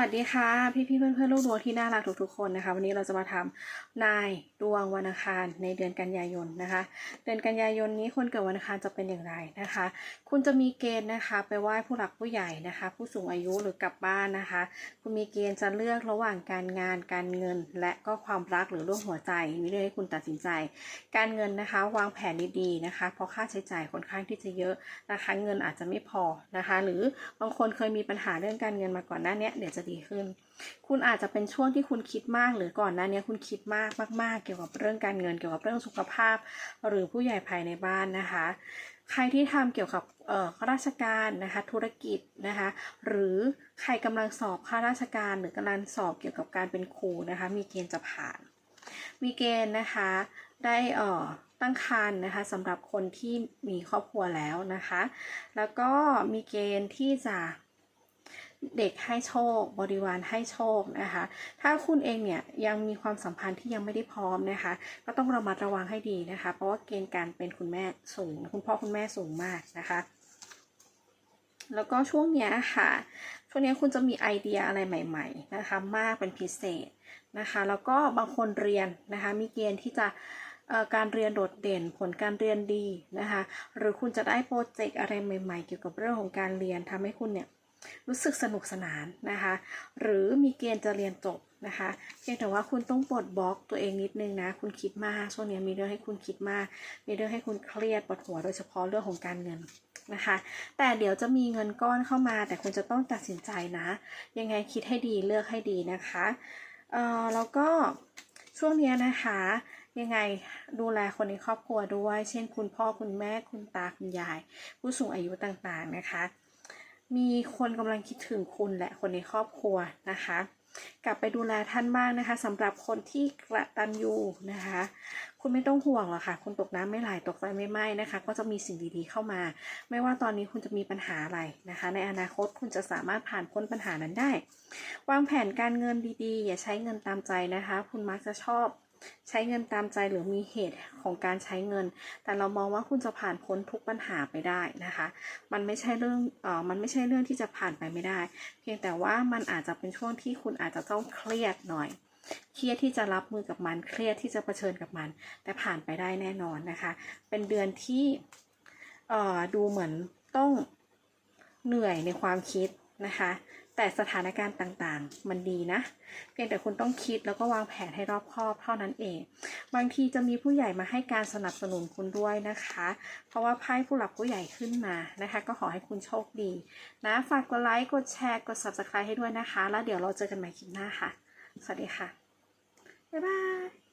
วัสดีค่ะ พี่พี่เพื่อนเพื่อนลูกดวงที่น่ารักทุกๆคนนะคะ วันนี้เราจะมาทำนายดวงวันอังคารในเดือนกันยายนนะคะ เดือนกันยายนนี้คนเกิดวันอังคารจะเป็นอย่างไรนะคะ คุณจะมีเกณฑ์นะคะ ไปไหว้ผู้หลักผู้ใหญ่นะคะ ผู้สูงอายุหรือกลับบ้านนะคะ คุณมีเกณฑ์จะเลือกระหว่างการงานการเงิน และก็ความรักหรือเรื่องหัวใจมีเรื่องให้คุณตัดสินใจ การเงินนะคะ วางแผนดีๆนะคะ เพราะค่าใช้จ่ายค่อนข้างที่จะเยอะนะคะ เงินอาจจะไม่พอนะคะ หรือบางคนเคยมีปัญหาเรื่องการเงินมาก่อนหน้านี้เดี๋ยวจะดีขึ้น คุณอาจจะเป็นช่วงที่คุณคิดมาก หรือก่อนหน้านี้คุณคิดมากมาก ๆ เกี่ยวกับเรื่องการเงิน เกี่ยวกับเรื่องสุขภาพ หรือผู้ใหญ่ภายในบ้านนะคะ ใครที่ทำเกี่ยวกับเอ่อข้าราชการนะคะธุรกิจนะคะ หรือใครกำลังสอบข้าราชการ หรือกำลังสอบเกี่ยวกับการเป็นครูนะคะ มีเกณฑ์จะผ่าน มีเกณฑ์นะคะได้เอ่อตั้งครรภ์นะคะสำหรับคนที่มีครอบครัวแล้วนะคะ แล้วก็มีเกณฑ์ที่จะ เด็กให้โชค บริวารให้โชคนะคะ ถ้าคุณเองเนี่ยยังมีความสัมพันธ์ที่ยังไม่ได้พร้อมนะคะ ก็ต้องระมัดระวังให้ดีนะคะ เพราะว่าเกณฑ์การเป็นคุณแม่สูง คุณพ่อคุณแม่สูงมากนะคะ แล้วก็ช่วงเนี้ยค่ะ ช่วงนี้คุณจะมีไอเดียอะไรใหม่ ๆ นะคะ มากเป็นพิเศษนะคะ แล้วก็บางคนเรียนนะคะ มีเกณฑ์ที่จะเอ่อการเรียนโดดเด่นผลการเรียนดีนะคะ หรือคุณจะได้โปรเจกต์อะไรใหม่ ๆ เกี่ยวกับเรื่องของการเรียนทำให้คุณเนี่ย รู้สึกสนุกสนานนะคะ หรือมีเกณฑ์จะเรียนจบนะคะเพียงแต่ว่าคุณต้องปลดบล็อกตัวเองนิดนึงนะ คุณคิดมากช่วงนี้มีเรื่องให้คุณคิดมาก มีเรื่องให้คุณเครียดปวดหัวโดยเฉพาะเรื่องของการเงินนะคะ แต่เดี๋ยวจะมีเงินก้อนเข้ามา แต่คุณจะต้องตัดสินใจนะ ยังไงคิดให้ดีเลือกให้ดีนะคะเอ่อแล้วก็ช่วงนี้นะคะยังไงดูแลคนในครอบครัวด้วย เช่น คุณพ่อคุณแม่คุณตาคุณยาย ผู้สูงอายุต่างๆนะคะ มีคนกำลังคิดถึงคุณและคนในครอบครัวนะคะ กลับไปดูแลท่านบ้างนะคะสำหรับคนที่กระตันยูนะคะ คุณไม่ต้องห่วงหรอกค่ะ คุณตกน้ำไม่ไหลตกไฟไม่ไหม้นะคะ ก็จะมีสิ่งดีๆเข้ามา ไม่ว่าตอนนี้คุณจะมีปัญหาอะไรนะคะ ในอนาคตคุณจะสามารถผ่านพ้นปัญหานั้นได้ วางแผนการเงินดีๆ อย่าใช้เงินตามใจนะคะ คุณมักจะชอบ ใช้เงินตามใจหรือมีเหตุของการใช้เงิน แต่เรามองว่าคุณจะผ่านพ้นทุกปัญหาไปได้นะคะ มันไม่ใช่เรื่องเออมันไม่ใช่เรื่องที่จะผ่านไปไม่ได้ เพียงแต่ว่ามันอาจจะเป็นช่วงที่คุณอาจจะต้องเครียดหน่อย เครียดที่จะรับมือกับมัน เครียดที่จะเผชิญกับมัน แต่ผ่านไปได้แน่นอนนะคะ เป็นเดือนที่เอ่อดูเหมือนต้องเหนื่อยในความคิดนะคะ แต่สถานการณ์ต่างๆ มันดีนะ เพียงแต่คุณต้องคิดแล้วก็วางแผนให้รอบคอบเท่านั้นเอง บางทีจะมีผู้ใหญ่มาให้การสนับสนุนคุณด้วยนะคะ เพราะว่าไพ่ผู้หลักผู้ใหญ่ขึ้นมานะคะ ก็ขอให้คุณโชคดีนะฝากกดไลค์กดแชร์กด subscribe ให้ด้วยนะคะ แล้วเดี๋ยวเราเจอกันใหม่คลิปหน้าค่ะ สวัสดีค่ะบ๊ายบาย